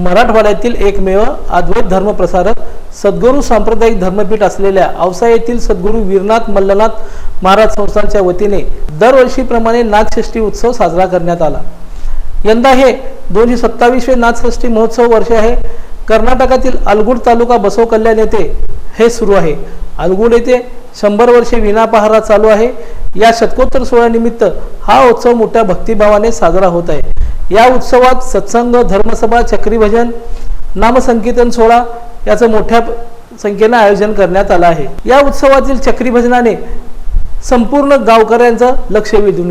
मराठवाड्यातील एकमेव अद्वैत धर्मप्रसारक सद्गुरू सांप्रदायिक धर्मपीठ असलेल्या औसा येथील सद्गुरू वीरनाथ मल्लनाथ महाराज संस्थांच्या वतीने दरवर्षीप्रमाणे नाथषष्ठी उत्सव साजरा करण्यात आला. यंदा हे दोनशे सत्तावीसवे नाथषष्ठी महोत्सव वर्ष आहे. कर्नाटकातील अलगुड तालुका बसव कल्याण येथे हे सुरू आहे. अलगुड येथे शंभर वर्षे विनापहारा चालू आहे. या शतकोत्तर सोहळ्यानिमित्त हा उत्सव मोठ्या भक्तिभावाने साजरा होत आहे. या उत्सवात सत्संग धर्मसभा चक्रीभजन नामसंकीर्तन सोहळा याचं मोठ्या संख्येनं आयोजन करण्यात आलं आहे. या उत्सवातील चक्रीभजनाने संपूर्ण गावकऱ्यांचं लक्ष वेधून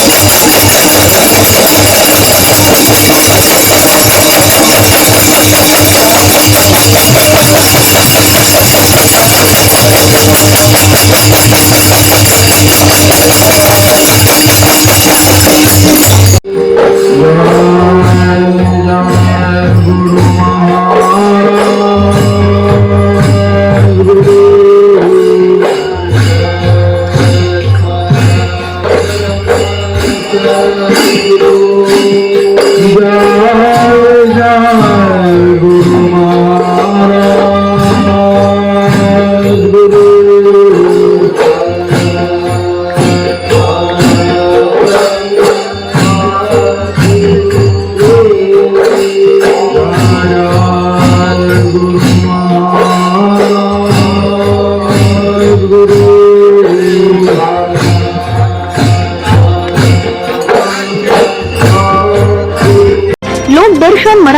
Thank you.